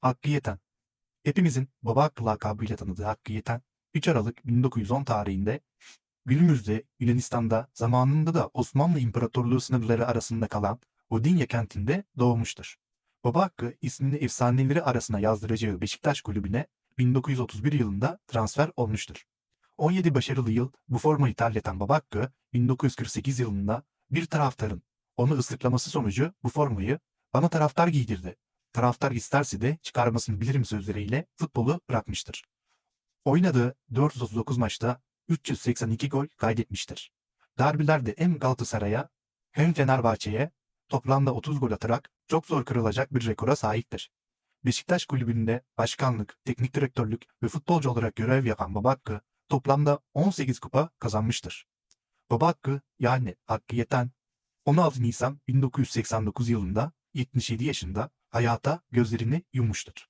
Hakkı Yeten. Hepimizin baba hakkı lakabıyla tanıdığı Hakkı Yeten, 3 Aralık 1910 tarihinde günümüzde Yunanistan'da zamanında da Osmanlı İmparatorluğu sınırları arasında kalan Odinye kentinde doğmuştur. Baba Hakkı ismini efsaneleri arasına yazdıracağı Beşiktaş kulübüne 1931 yılında transfer olmuştur. 17 başarılı yıl bu formayı terleten Baba Hakkı 1948 yılında bir taraftarın onu ıslıklaması sonucu bu formayı bana taraftar giydirdi. Taraftar isterse de çıkarmasını bilirim sözleriyle futbolu bırakmıştır. Oynadığı 439 maçta 382 gol kaydetmiştir. Derbilerde hem Galatasaray'a hem Fenerbahçe'ye toplamda 30 gol atarak çok zor kırılacak bir rekora sahiptir. Beşiktaş kulübünde başkanlık, teknik direktörlük ve futbolcu olarak görev yapan Baba Hakkı toplamda 18 kupa kazanmıştır. Baba Hakkı yani Hakkı Yeten 16 Nisan 1989 yılında 77 yaşında hayata gözlerini yummuştur.